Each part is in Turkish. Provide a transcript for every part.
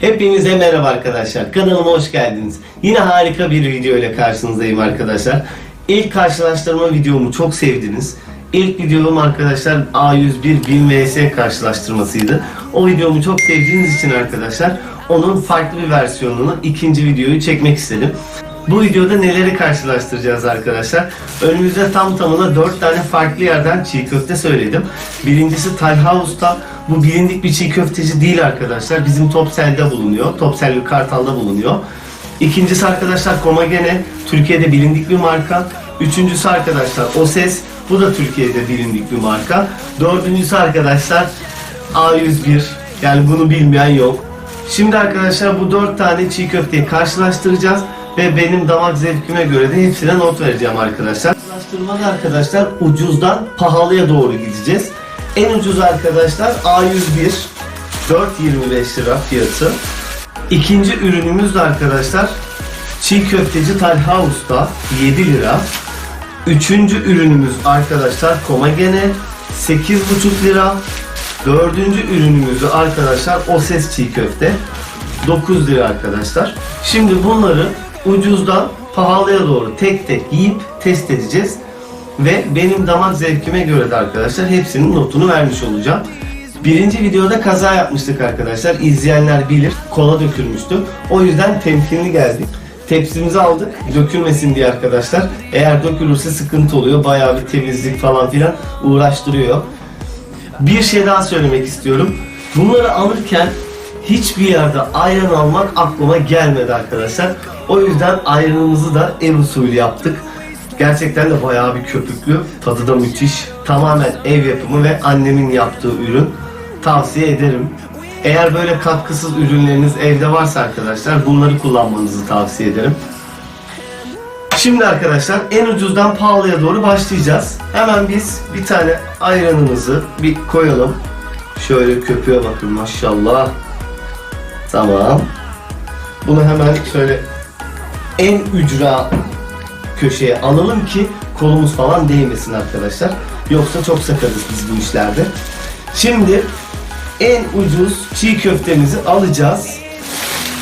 Hepinize merhaba arkadaşlar. Kanalıma hoş geldiniz. Yine harika bir video ile karşınızdayım arkadaşlar. İlk karşılaştırma videomu çok sevdiniz. İlk videom arkadaşlar A101 1000 vs karşılaştırmasıydı. O videomu çok sevdiğiniz için arkadaşlar onun farklı bir versiyonunu ikinci videoyu çekmek istedim. Bu videoda neleri karşılaştıracağız arkadaşlar? Önümüzde tam tamına 4 tane farklı yerden çiğ köfte söyledim. Birincisi Talha Usta. Bu bilindik bir çiğ köfteci değil arkadaşlar. Bizim Topsel'de bulunuyor. Topsel ve Kartal'da bulunuyor. İkincisi arkadaşlar Komagene. Türkiye'de bilindik bir marka. Üçüncüsü arkadaşlar Oses. Bu da Türkiye'de bilindik bir marka. Dördüncüsü arkadaşlar A101. Yani bunu bilmeyen yok. Şimdi arkadaşlar bu dört tane çiğ köfteyi karşılaştıracağız ve benim damak zevkime göre de hepsine not vereceğim arkadaşlar. Karşılaştırmada arkadaşlar ucuzdan pahalıya doğru gideceğiz. En ucuz arkadaşlar A101 4.25 lira fiyatı. İkinci ürünümüz de arkadaşlar çiğ köfteci Talha Usta 7 lira. Üçüncü ürünümüz arkadaşlar Komagene 8,5 lira. Dördüncü ürünümüzü arkadaşlar o ses çiğ köfte 9 lira arkadaşlar. Şimdi bunları ucuzdan pahalıya doğru tek tek yiyip test edeceğiz. Ve benim damak zevkime göre de arkadaşlar hepsinin notunu vermiş olacağım. Birinci videoda kaza yapmıştık arkadaşlar. İzleyenler bilir. Kola dökülmüştü. O yüzden temkinli geldik. Tepsimizi aldık. Dökülmesin diye arkadaşlar. Eğer dökülürse sıkıntı oluyor. Bayağı bir temizlik falan filan uğraştırıyor. Bir şey daha söylemek istiyorum. Bunları alırken hiçbir yerde ayran almak aklıma gelmedi arkadaşlar. O yüzden ayranımızı da ev usulü yaptık. Gerçekten de bayağı bir köpüklü. Tadı da müthiş. Tamamen ev yapımı ve annemin yaptığı ürün. Tavsiye ederim. Eğer böyle katkısız ürünleriniz evde varsa arkadaşlar bunları kullanmanızı tavsiye ederim. Şimdi arkadaşlar en ucuzdan pahalıya doğru başlayacağız. Hemen biz bir tane ayranımızı bir koyalım. Şöyle köpüğe bakın maşallah. Tamam. Bunu hemen şöyle en ücra köşeye alalım ki kolumuz falan değmesin arkadaşlar. Yoksa çok sakarız biz bu işlerde. Şimdi en ucuz çiğ köftemizi alacağız.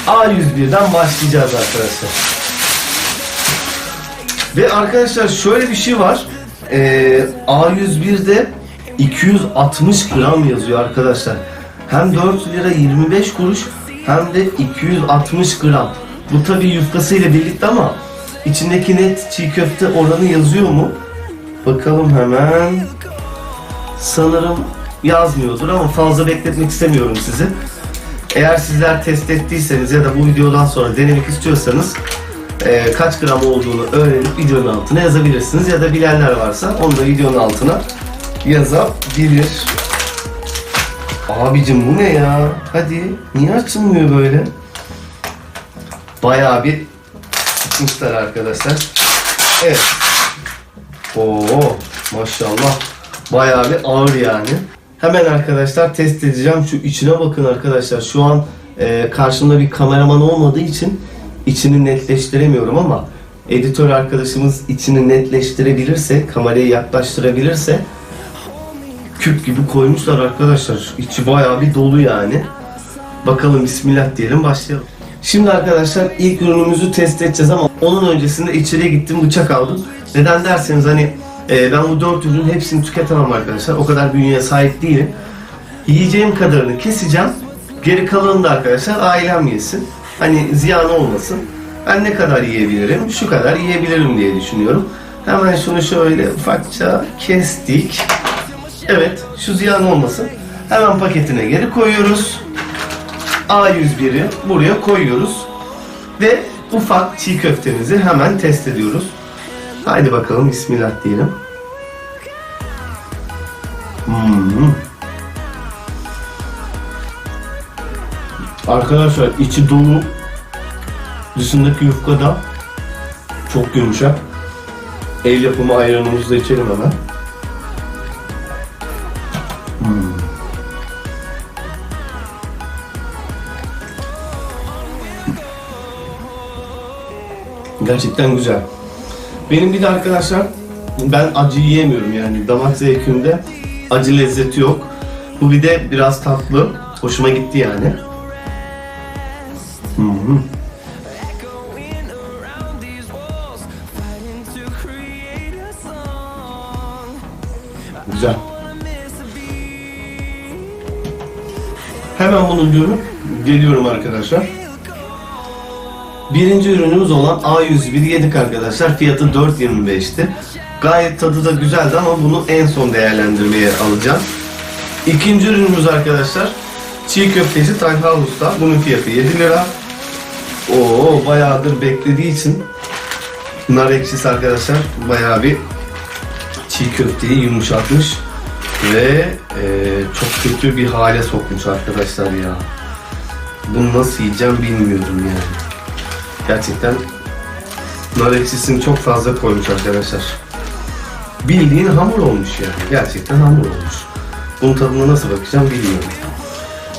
A101'den başlayacağız arkadaşlar. Ve arkadaşlar şöyle bir şey var. Ee, A101'de 260 gram yazıyor arkadaşlar. Hem 4 lira 25 kuruş hem de 260 gram. Bu tabi yufkasıyla birlikte ama içindeki net çiğ köfte oranı yazıyor mu? Bakalım hemen. Sanırım yazmıyordur ama fazla bekletmek istemiyorum sizi. Eğer sizler test ettiyseniz ya da bu videodan sonra denemek istiyorsanız e, kaç gram olduğunu öğrenip videonun altına yazabilirsiniz ya da bilenler varsa onu da videonun altına yazabilir. Abicim bu ne ya? Hadi niye açılmıyor böyle? Bayağı bir sıkmışlar arkadaşlar. Evet. Oo maşallah. Bayağı bir ağır yani. Hemen arkadaşlar test edeceğim. Şu içine bakın arkadaşlar. Şu an e, karşımda bir kameraman olmadığı için içini netleştiremiyorum ama editör arkadaşımız içini netleştirebilirse, kamerayı yaklaştırabilirse küp gibi koymuşlar arkadaşlar. İçi bayağı bir dolu yani. Bakalım bismillah diyelim başlayalım. Şimdi arkadaşlar ilk ürünümüzü test edeceğiz ama onun öncesinde içeriye gittim bıçak aldım. Neden derseniz hani e, ben bu dört ürünün hepsini tüketemem arkadaşlar. O kadar bünyeye sahip değilim. Yiyeceğim kadarını keseceğim. Geri kalanını da arkadaşlar ailem yesin. Hani ziyan olmasın. Ben ne kadar yiyebilirim? Şu kadar yiyebilirim diye düşünüyorum. Hemen şunu şöyle ufakça kestik. Evet, şu ziyan olmasın. Hemen paketine geri koyuyoruz. A101'i buraya koyuyoruz. Ve ufak çiğ köftemizi hemen test ediyoruz. Haydi bakalım bismillah diyelim. Hmm. Arkadaşlar içi dolu. Dışındaki yufka da çok yumuşak. El yapımı ayranımızı da içelim hemen. Gerçekten güzel. Benim bir de arkadaşlar ben acı yiyemiyorum yani damak zevkimde acı lezzeti yok. Bu bir de biraz tatlı. Hoşuma gitti yani. Hı. Güzel. Hemen bunu diyorum. Geliyorum arkadaşlar. Birinci ürünümüz olan A101 yedik arkadaşlar. Fiyatı 4.25'ti. Gayet tadı da güzeldi ama bunu en son değerlendirmeye alacağım. İkinci ürünümüz arkadaşlar. Çiğ köfteci Tayfa Usta. Bunun fiyatı 7 lira. Oo bayağıdır beklediği için nar ekşisi arkadaşlar bayağı bir çiğ köfteyi yumuşatmış ve eee, çok kötü bir hale sokmuş arkadaşlar ya. Bunu nasıl yiyeceğim bilmiyorum yani. Gerçekten nar ekşisini çok fazla koymuş arkadaşlar. Bildiğin hamur olmuş yani. Gerçekten hamur olmuş. Bunun tadına nasıl bakacağım bilmiyorum.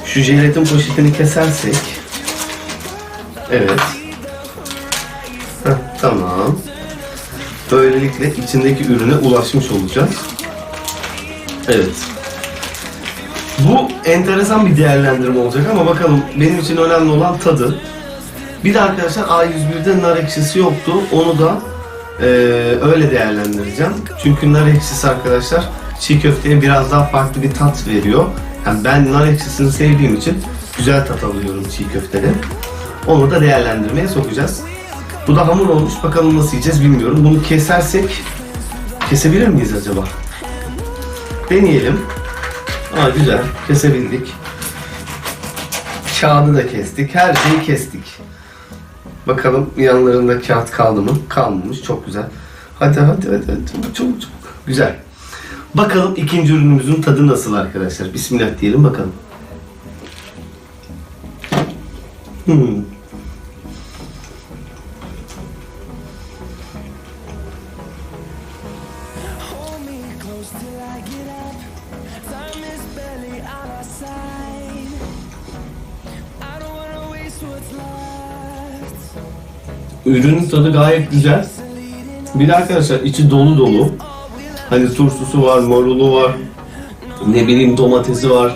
Şu jelatin poşetini kesersek. Evet. Heh, tamam. Böylelikle içindeki ürüne ulaşmış olacağız. Evet. Bu enteresan bir değerlendirme olacak ama bakalım benim için önemli olan tadı. Bir de arkadaşlar A101'de nar ekşisi yoktu. Onu da eee, öyle değerlendireceğim. Çünkü nar ekşisi arkadaşlar çiğ köfteye biraz daha farklı bir tat veriyor. Yani ben nar ekşisini sevdiğim için güzel tat alıyorum çiğ köftede. Onu da değerlendirmeye sokacağız. Bu da hamur olmuş. Bakalım nasıl yiyeceğiz bilmiyorum. Bunu kesersek kesebilir miyiz acaba? Deneyelim. Aa güzel. Kesebildik. Kağıdı da kestik. Her şeyi kestik. Bakalım yanlarında kağıt kaldı mı? Kalmamış. Çok güzel. Hadi hadi hadi. hadi. Çabuk çabuk. Güzel. Bakalım ikinci ürünümüzün tadı nasıl arkadaşlar. Bismillah diyelim bakalım. Hmm. Ürünün tadı gayet güzel. Bir de arkadaşlar içi dolu dolu. Hani turşusu var, marulu var. Ne bileyim domatesi var.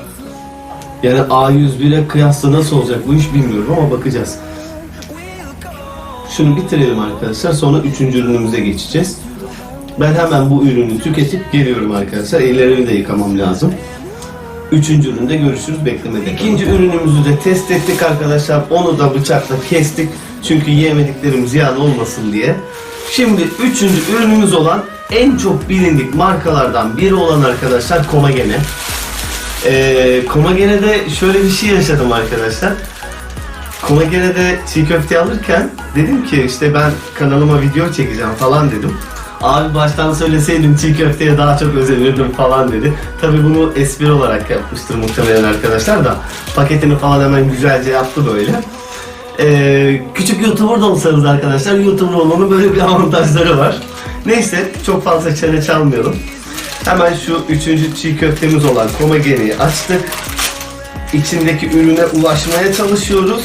Yani A101'e kıyasla nasıl olacak bu iş bilmiyorum ama bakacağız. Şunu bitirelim arkadaşlar. Sonra üçüncü ürünümüze geçeceğiz. Ben hemen bu ürünü tüketip geliyorum arkadaşlar. Ellerimi de yıkamam lazım. Üçüncü üründe görüşürüz beklemede. İkinci ürünümüzü de test ettik arkadaşlar. Onu da bıçakla kestik. Çünkü yemediklerim ziyan olmasın diye. Şimdi üçüncü ürünümüz olan en çok bilindik markalardan biri olan arkadaşlar Komagene. Ee, Komagene'de şöyle bir şey yaşadım arkadaşlar. Komagene'de çiğ köfte alırken dedim ki işte ben kanalıma video çekeceğim falan dedim. Abi baştan söyleseydim çiğ köfteye daha çok özenirdim falan dedi. Tabi bunu espri olarak yapmıştır muhtemelen arkadaşlar da. Paketini falan hemen güzelce yaptı böyle. Ee, küçük YouTuber da olsanız arkadaşlar YouTuber olmanın böyle bir avantajları var. Neyse çok fazla çene çalmayalım. Hemen şu üçüncü çiğ köftemiz olan Komagene'yi açtık içindeki ürüne ulaşmaya çalışıyoruz.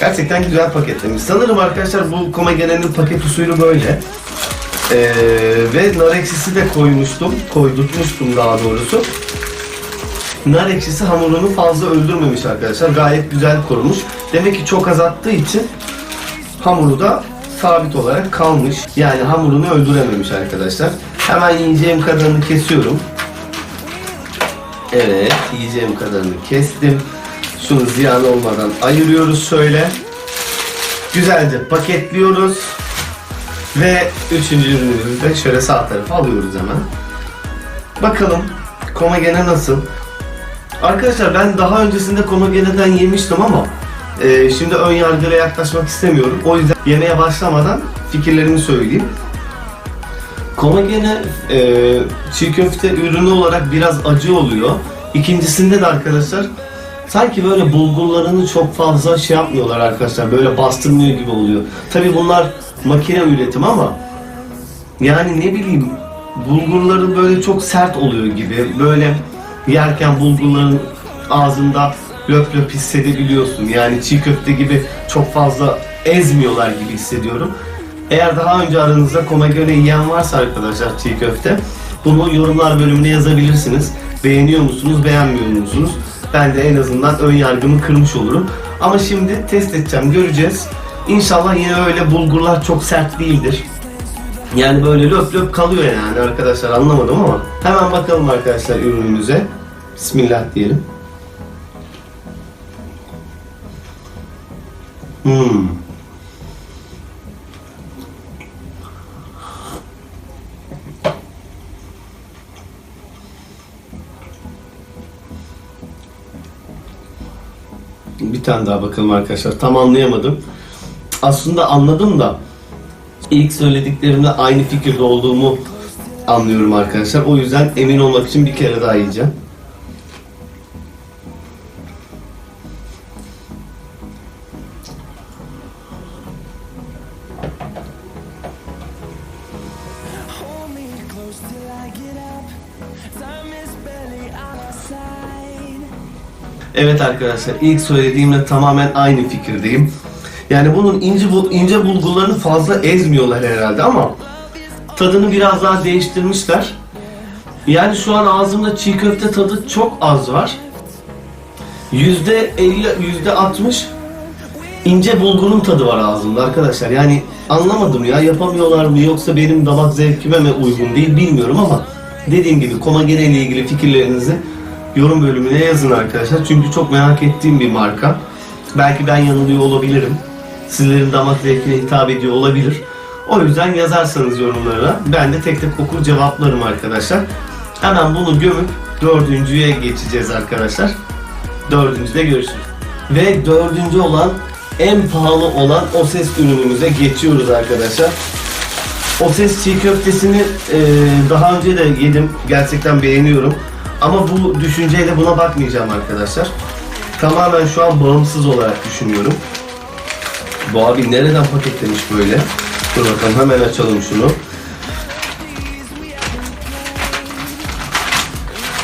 Gerçekten güzel paketlemiş. Sanırım arkadaşlar bu Komagene'nin paket usulü böyle. Ee, ve nar ekşisi de koymuştum. Koydurtmuştum daha doğrusu. Nar ekşisi hamurunu fazla öldürmemiş arkadaşlar. Gayet güzel korumuş. Demek ki çok az attığı için hamuru da sabit olarak kalmış. Yani hamurunu öldürememiş arkadaşlar. Hemen yiyeceğim kadarını kesiyorum. Evet, yiyeceğim kadarını kestim. Şunu ziyan olmadan ayırıyoruz şöyle. Güzelce paketliyoruz. Ve üçüncü ürünümüzü de şöyle sağ tarafa alıyoruz hemen. Bakalım komagene nasıl? Arkadaşlar ben daha öncesinde komageneden yemiştim ama e, şimdi ön yargıyla yaklaşmak istemiyorum. O yüzden yemeye başlamadan fikirlerimi söyleyeyim. Komagene e, çiğ köfte ürünü olarak biraz acı oluyor. İkincisinde de arkadaşlar sanki böyle bulgurlarını çok fazla şey yapmıyorlar arkadaşlar. Böyle bastırmıyor gibi oluyor. Tabi bunlar makine üretim ama yani ne bileyim bulgurları böyle çok sert oluyor gibi. Böyle yerken bulgurların ağzında löp löp hissedebiliyorsun. Yani çiğ köfte gibi çok fazla ezmiyorlar gibi hissediyorum. Eğer daha önce aranızda komagene yiyen varsa arkadaşlar çiğ köfte bunu yorumlar bölümüne yazabilirsiniz. Beğeniyor musunuz, beğenmiyor musunuz? Ben de en azından ön yargımı kırmış olurum. Ama şimdi test edeceğim, göreceğiz. İnşallah yine öyle bulgurlar çok sert değildir. Yani böyle löp löp kalıyor yani arkadaşlar anlamadım ama. Hemen bakalım arkadaşlar ürünümüze. Bismillah diyelim. Hmm. Bir tane daha bakalım arkadaşlar. Tam anlayamadım. Aslında anladım da ilk söylediklerimde aynı fikirde olduğumu anlıyorum arkadaşlar. O yüzden emin olmak için bir kere daha yiyeceğim. Evet arkadaşlar ilk söylediğimle tamamen aynı fikirdeyim. Yani bunun ince bu ince bulgularını fazla ezmiyorlar herhalde ama tadını biraz daha değiştirmişler. Yani şu an ağzımda çiğ köfte tadı çok az var. Yüzde 50, yüzde 60 ince bulgurun tadı var ağzımda arkadaşlar. Yani anlamadım ya yapamıyorlar mı yoksa benim damak zevkime mi uygun değil bilmiyorum ama dediğim gibi Komagene ile ilgili fikirlerinizi yorum bölümüne yazın arkadaşlar. Çünkü çok merak ettiğim bir marka. Belki ben yanılıyor olabilirim. Sizlerin damak zevkine hitap ediyor olabilir. O yüzden yazarsanız yorumlara ben de tek tek okur cevaplarım arkadaşlar. Hemen bunu gömüp dördüncüye geçeceğiz arkadaşlar. Dördüncüde görüşürüz. Ve dördüncü olan en pahalı olan o ses ürünümüze geçiyoruz arkadaşlar. O ses çiğ köftesini e, daha önce de yedim. Gerçekten beğeniyorum. Ama bu düşünceyle buna bakmayacağım arkadaşlar. Tamamen şu an bağımsız olarak düşünüyorum. Bu abi nereden paketlemiş böyle? Dur bakalım hemen açalım şunu.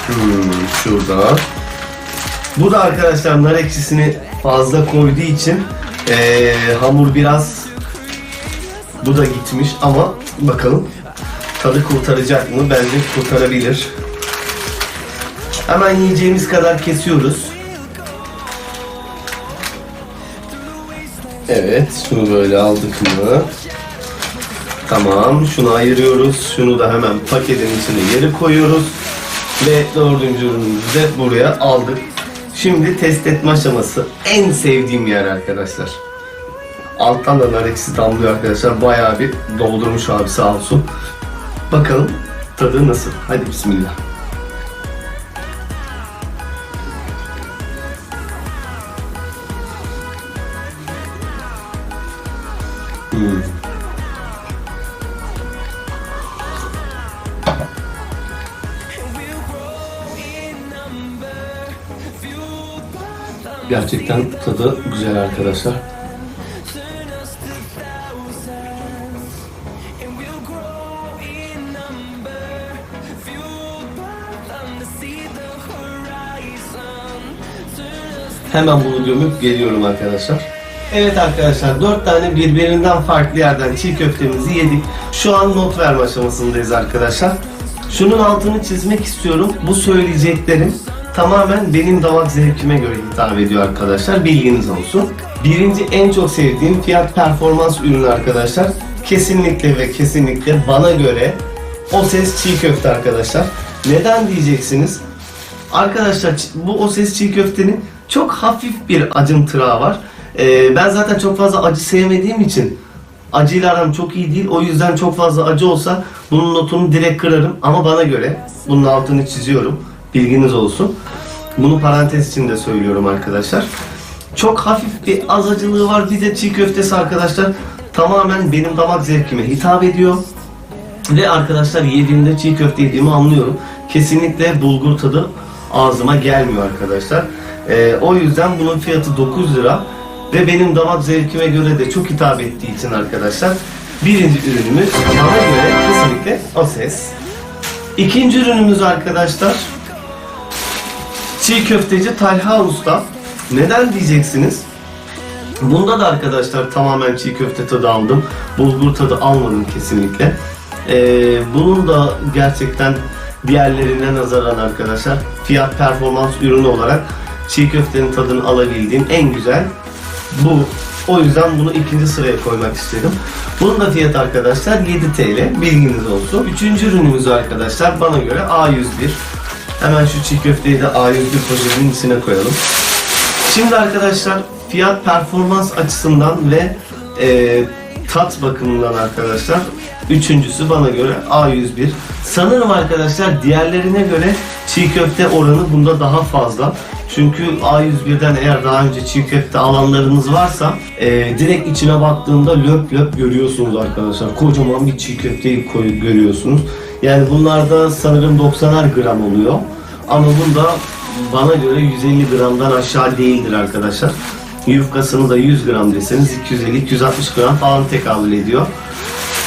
Hmm, şurada. Bu da arkadaşlar nar ekşisini fazla koyduğu için eee, hamur biraz bu da gitmiş ama bakalım tadı kurtaracak mı? Bence kurtarabilir. Hemen yiyeceğimiz kadar kesiyoruz. Evet, şunu böyle aldık mı? Tamam, şunu ayırıyoruz. Şunu da hemen paketin içine geri koyuyoruz. Ve dördüncü ürünümüzü de buraya aldık. Şimdi test etme aşaması. En sevdiğim yer arkadaşlar. Alttan da nar ekşisi damlıyor arkadaşlar. Bayağı bir doldurmuş abi sağ olsun. Bakalım tadı nasıl? Hadi bismillah. Gerçekten tadı güzel arkadaşlar. Hemen bunu gömüp geliyorum arkadaşlar. Evet arkadaşlar dört tane birbirinden farklı yerden çiğ köftemizi yedik. Şu an not verme aşamasındayız arkadaşlar. Şunun altını çizmek istiyorum. Bu söyleyeceklerim tamamen benim damak zevkime göre hitap ediyor arkadaşlar. Bilginiz olsun. Birinci en çok sevdiğim fiyat performans ürünü arkadaşlar. Kesinlikle ve kesinlikle bana göre o ses çiğ köfte arkadaşlar. Neden diyeceksiniz? Arkadaşlar bu o ses çiğ köftenin çok hafif bir acımtırağı var. Ee, ben zaten çok fazla acı sevmediğim için acıyla aram çok iyi değil. O yüzden çok fazla acı olsa bunun notunu direkt kırarım. Ama bana göre bunun altını çiziyorum. Bilginiz olsun. Bunu parantez içinde söylüyorum arkadaşlar. Çok hafif bir az acılığı var. Bir de çiğ köftesi arkadaşlar tamamen benim damak zevkime hitap ediyor. Ve arkadaşlar yediğimde çiğ köfte yediğimi anlıyorum. Kesinlikle bulgur tadı ağzıma gelmiyor arkadaşlar. Ee, o yüzden bunun fiyatı 9 lira. Ve benim damak zevkime göre de çok hitap ettiği için arkadaşlar birinci ürünümüz bana göre kesinlikle o ses. İkinci ürünümüz arkadaşlar çiğ köfteci Talha Usta. Neden diyeceksiniz? Bunda da arkadaşlar tamamen çiğ köfte tadı aldım. Bulgur tadı almadım kesinlikle. Ee, bunun da gerçekten diğerlerine nazaran arkadaşlar fiyat performans ürünü olarak çiğ köftenin tadını alabildiğim en güzel bu. O yüzden bunu ikinci sıraya koymak istedim. Bunun da fiyatı arkadaşlar 7 TL. Bilginiz olsun. Üçüncü ürünümüz arkadaşlar bana göre A101. Hemen şu çiğ köfteyi de A101 poşetinin içine koyalım. Şimdi arkadaşlar fiyat performans açısından ve e, tat bakımından arkadaşlar üçüncüsü bana göre A101. Sanırım arkadaşlar diğerlerine göre çiğ köfte oranı bunda daha fazla. Çünkü A101'den eğer daha önce çiğ köfte alanlarınız varsa e, direkt içine baktığında löp löp görüyorsunuz arkadaşlar. Kocaman bir çiğ köfteyi koy, görüyorsunuz. Yani bunlarda sanırım 90'ar gram oluyor. Ama bunda bana göre 150 gramdan aşağı değildir arkadaşlar. Yufkasını da 100 gram deseniz 250-260 gram falan tekabül ediyor.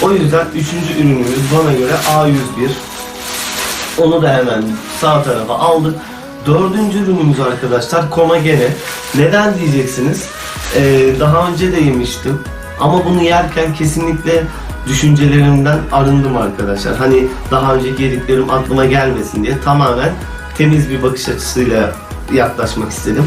O yüzden üçüncü ürünümüz bana göre A101. Onu da hemen sağ tarafa aldık. Dördüncü ürünümüz arkadaşlar Komagene. Neden diyeceksiniz? Ee, daha önce de yemiştim. Ama bunu yerken kesinlikle düşüncelerimden arındım arkadaşlar. Hani daha önceki yediklerim aklıma gelmesin diye tamamen temiz bir bakış açısıyla yaklaşmak istedim.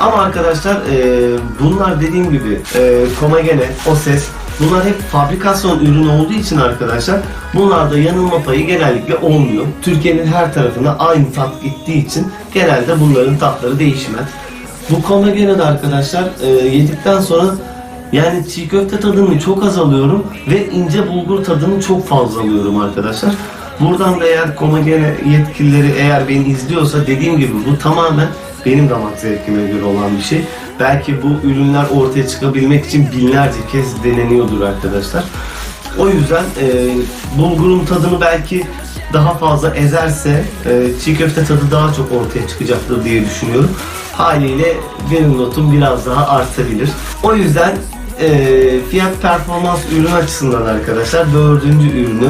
Ama arkadaşlar e, bunlar dediğim gibi e, Komagene, Oses bunlar hep fabrikasyon ürünü olduğu için arkadaşlar bunlarda yanılma payı genellikle olmuyor. Türkiye'nin her tarafına aynı tat gittiği için genelde bunların tatları değişmez. Bu Komagene'de arkadaşlar e, yedikten sonra yani çiğ köfte tadını çok az alıyorum ve ince bulgur tadını çok fazla alıyorum arkadaşlar. Buradan da eğer Komagene yetkilileri eğer beni izliyorsa dediğim gibi bu tamamen benim damak zevkime göre olan bir şey. Belki bu ürünler ortaya çıkabilmek için binlerce kez deneniyordur arkadaşlar. O yüzden e, bulgurun tadını belki daha fazla ezerse e, çiğ köfte tadı daha çok ortaya çıkacaktır diye düşünüyorum. Haliyle benim notum biraz daha artabilir. O yüzden e, fiyat performans ürün açısından arkadaşlar dördüncü ürünü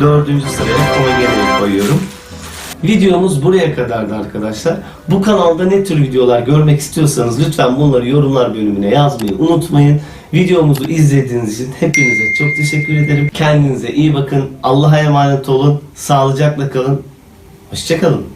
dördüncü sıraya Komagene'ye koyuyorum. Videomuz buraya kadardı arkadaşlar. Bu kanalda ne tür videolar görmek istiyorsanız lütfen bunları yorumlar bölümüne yazmayı unutmayın. Videomuzu izlediğiniz için hepinize çok teşekkür ederim. Kendinize iyi bakın. Allah'a emanet olun. Sağlıcakla kalın. Hoşçakalın.